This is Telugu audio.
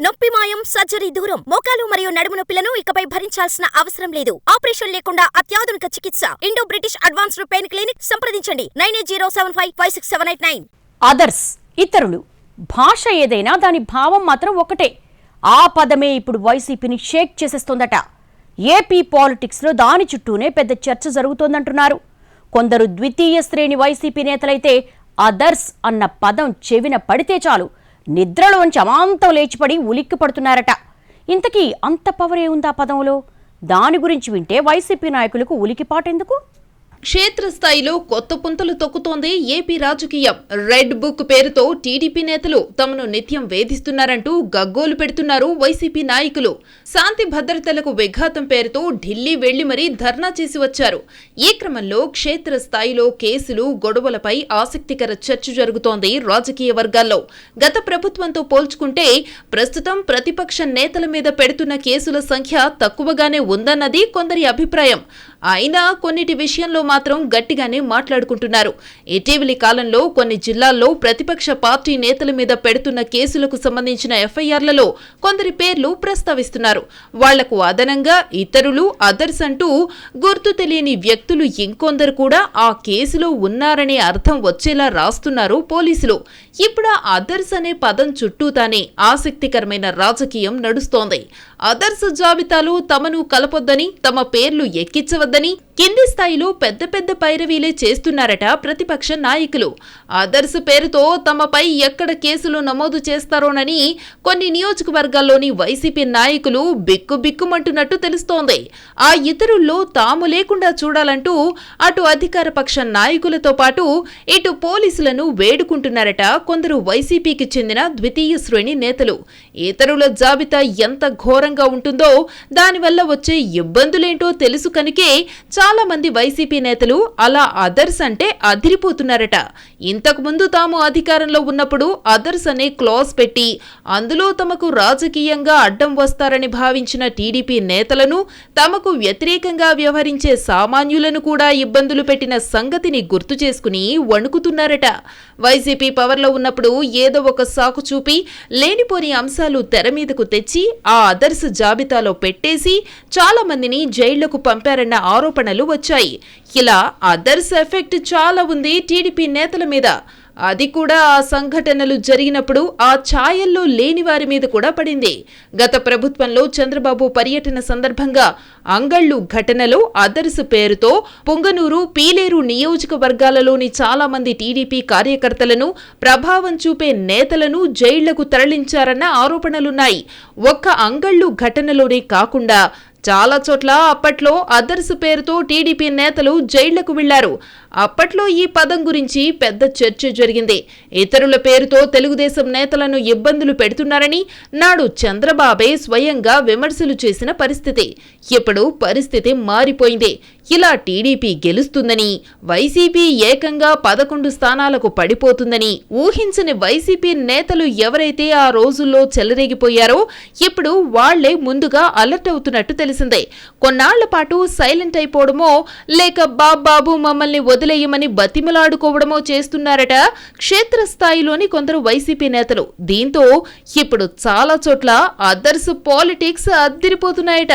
నొప్పి మాయం సర్జరీ దూరం. మోకాలు మరియు నడుము నొప్పులను ఇకపై భరించాల్సిన అవసరం లేదు. ఆపరేషన్ లేకుండా అత్యాధునిక చికిత్స. Indo British advanced pain clinic సంప్రదించండి. Nine eight zero seven five five six seven eight nine. Others ఇతరులు. భాష ఏదైనా దాని భావం మాత్రం ఒకటే. ఆ పదమే ఇప్పుడు వైసీపీని షేక్ చేసేస్తోందట. ఏపీ పాలిటిక్స్లో దాని చుట్టూనే పెద్ద చర్చ జరుగుతోందంటున్నారు. కొందరు ద్వితీయ శ్రేణి వైసీపీ నేతలైతే అదర్స్ అన్న పదం చెవిన పడితే చాలు. నిద్రలోంచి అమాంతం లేచిపడి ఉలిక్కి పడుతున్నారట ఇంతకీ అంత పవరే ఉందా పదంలో? దాని గురించి వింటే వైసీపీ నాయకులకు ఉలికిపాటెందుకు? క్షేత్రస్థాయిలో కొత్త పుంతలు తొక్కుతోంది ఏపీ రాజకీయం. రెడ్ బుక్ పేరుతో టీడీపీ నేతలు తమను నిత్యం వేధిస్తున్నారంటూ గగ్గోలు పెడుతున్నారు వైసీపీ నాయకులు. శాంతి భద్రతలకు విఘాతం పేరుతో ఢిల్లీ వెళ్ళి మరీ ధర్నా చేసి వచ్చారు. ఈ క్రమంలో క్షేత్రస్థాయిలో కేసులు గొడవలపై ఆసక్తికర చర్చ జరుగుతోంది రాజకీయ వర్గాల్లో. గత ప్రభుత్వంతో పోల్చుకుంటే ప్రస్తుతం ప్రతిపక్ష నేతల మీద పెడుతున్న కేసుల సంఖ్య తక్కువగానే ఉందన్నది కొందరి అభిప్రాయం. అయినా కొన్నిటి విషయంలో మాత్రం గట్టిగానే మాట్లాడుకుంటున్నారు. ఇటీవలి కాలంలో కొన్ని జిల్లాల్లో ప్రతిపక్ష పార్టీ నేతల మీద పెడుతున్న కేసులకు సంబంధించిన ఎఫ్ఐఆర్లలో కొందరి పేర్లు ప్రస్తావిస్తున్నారు. వాళ్ళకు అదనంగా ఇతరులు అదర్స్ అంటూ గుర్తు తెలియని వ్యక్తులు ఇంకొందరు కూడా ఆ కేసులో ఉన్నారనే అర్థం వచ్చేలా రాస్తున్నారు పోలీసులు. ఇప్పుడు అదర్స్ అనే పదం చుట్టూతానే ఆసక్తికరమైన రాజకీయం నడుస్తోంది. అదర్స్ జాబితాలో తమను కలపొద్దని తమ పేర్లు ఎక్కించవద్దని కింది స్థాయిలో పెద్ద పెద్ద పైరవీలే చేస్తున్నారట ప్రతిపక్ష నాయకులు. అదర్స్ పేరుతో తమపై ఎక్కడ కేసులు నమోదు చేస్తారోనని కొన్ని నియోజకవర్గాల్లోని వైసీపీ నాయకులు బిక్కు బిక్కుమంటున్నట్టు తెలుస్తోంది. ఆ ఇతరుల్లో తాము లేకుండా చూడాలంటూ అటు అధికార పక్ష నాయకులతో పాటు ఇటు పోలీసులను వేడుకుంటున్నారట కొందరు వైసీపీకి చెందిన ద్వితీయ శ్రేణి నేతలు. ఇతరుల జాబితా ఎంత దూరంగా ఉంటుందో దానివల్ల వచ్చే ఇబ్బందులేంటో తెలుసు కనుకే చాలా మంది వైసీపీ నేతలు అలా అదర్స్ అంటే అదిరిపోతున్నారట. ఇంతకు ముందు తాము అధికారంలో ఉన్నప్పుడు అదర్స్ అనే క్లాజ్ పెట్టి అందులో తమకు రాజకీయంగా అడ్డం వస్తారని భావించిన టీడీపీ నేతలను తమకు వ్యతిరేకంగా వ్యవహరించే సామాన్యులను కూడా ఇబ్బందులు పెట్టిన సంగతిని గుర్తు చేసుకుని వణుకుతున్నారట. వైసీపీ పవర్లో ఉన్నప్పుడు ఏదో ఒక సాకు చూపి లేనిపోని అంశాలు తెర మీదకు తెచ్చి ఆ అదర్స్ జాబితాలో పెట్టేసి చాలా మందిని జైళ్ళకు పంపారన్న ఆరోపణలు వచ్చాయి. ఇలా అదర్స్ ఎఫెక్ట్ చాలా ఉంది. టీడీపీ నేతల మీద అది కూడా ఆ సంఘటనలు జరిగినప్పుడు ఆ ఛాయల్లో లేని వారి మీద కూడా పడింది. గత ప్రభుత్వంలో చంద్రబాబు పర్యటన సందర్భంగా అంగళ్ళు ఘటనలో అదర్స్ పేరుతో పొంగనూరు పీలేరు నియోజకవర్గాలలోని చాలా మంది టీడీపీ కార్యకర్తలను ప్రభావం చూపే నేతలను జైళ్ళకు తరలించారన్న ఆరోపణలున్నాయి. ఒక్క అంగళ్ళు ఘటనలోనే కాకుండా చాలా చోట్ల అప్పట్లో అదర్స్ పేరుతో టీడీపీ నేతలు జైళ్ళకు వెళ్ళారు అప్పట్లో ఈ పదం గురించి పెద్ద చర్చ జరిగింది. ఇతరుల పేరుతో తెలుగుదేశం నేతలను ఇబ్బందులు పెడుతున్నారని నాడు చంద్రబాబే స్వయంగా విమర్శలు చేసిన పరిస్థితి. ఇప్పుడు పరిస్థితి మారిపోయింది. ఇలా టీడీపీ గెలుస్తుందని వైసీపీ ఏకంగా పదకొండు స్థానాలకు పడిపోతుందని ఊహించని వైసీపీ నేతలు ఎవరైతే ఆ రోజుల్లో చెలరేగిపోయారో ఇప్పుడు వాళ్ళే ముందుగా అలర్ట్ అవుతున్నట్టు తెలిసిందే. కొన్నాళ్ళ పాటు సైలెంట్ అయిపోవడమో లేక బాబాబు మమ్మల్ని వదిలేయమని బతిమలాడుకోవడమో చేస్తున్నారట క్షేత్రస్థాయిలోని కొందరు వైసీపీ నేతలు. దీంతో ఇప్పుడు చాలా చోట్ల అదర్స్ పాలిటిక్స్ అద్దిరిపోతున్నాయట.